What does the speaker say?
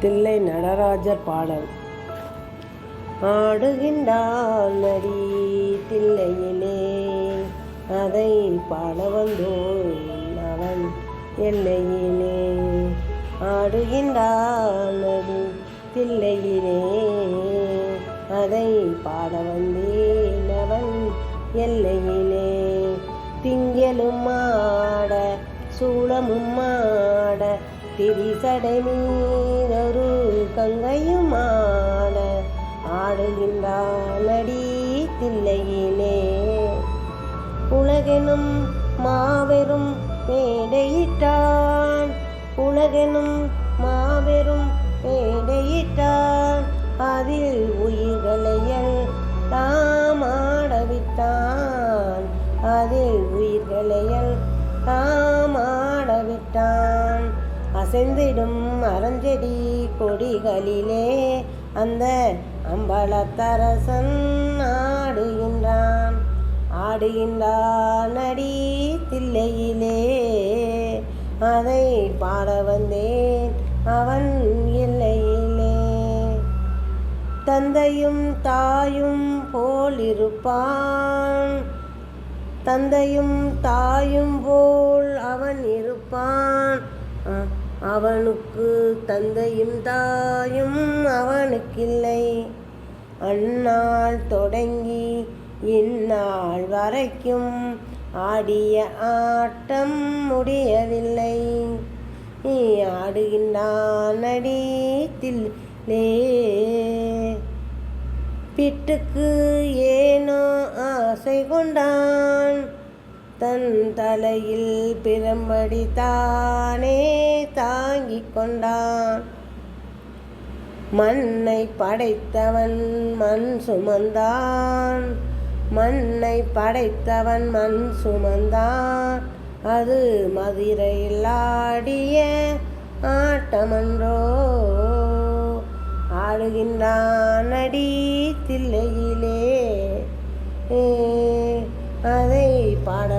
தில்லை நடராஜர் பாடல். ஆடுகின்றான் நடி தில்லையிலே அதை பாட வந்தோம் அவன் எல்லையிலே. ஆடுகின்றான் நடி தில்லையிலே அதை பாட வந்தேன் அவன் எல்லையிலே. திங்களும் ஆட சூளமும் ஆட திரிசடை மீதொரு கங்கையும் ஆட ஆடுகின்றானடி தில்லையிலே. உலகெனும் மாபெரும் மேடையிட்டான் உலகெனும் மாபெரும் மேடையிட்டான் அதில் உயிர்களையல் தாமாடவிட்டான் அதில் உயிர்களையல் தான் அசைந்திடும் அறஞ்செடி கொடிகளிலே அந்த அம்பலத்தரசன் ஆடுகின்றான். ஆடுகின்றான் அடி தில்லையிலே. அதை பாட வந்தேன் அவன் இல்லையிலே தந்தையும் தாயும் போல் இருப்பான் தந்தையும் தாயும் போல் அவன் இருப்பான். அவனுக்கு தந்தையும் தாயும் அவனுக்கில்லை. அந்நாள் தொடங்கி இந்நாள் வரைக்கும் ஆடிய ஆட்டம் முடியவில்லை. நீ ஆடுகின்றான் அடி தில்லே. பிட்டுக்கு ஏனோ ஆசை கொண்டான். தன் தலையில் பிரம்படி தானே தாங்கிக் கொண்டான். மண்ணை படைத்தவன் மண் சுமந்தான். மண்ணை படைத்தவன் மண் சுமந்தான். அது மதுரையில் ஆடிய ஆட்டமன்றோ? ஆடுகின்றான் அடி தில்லையிலே. அதை பாட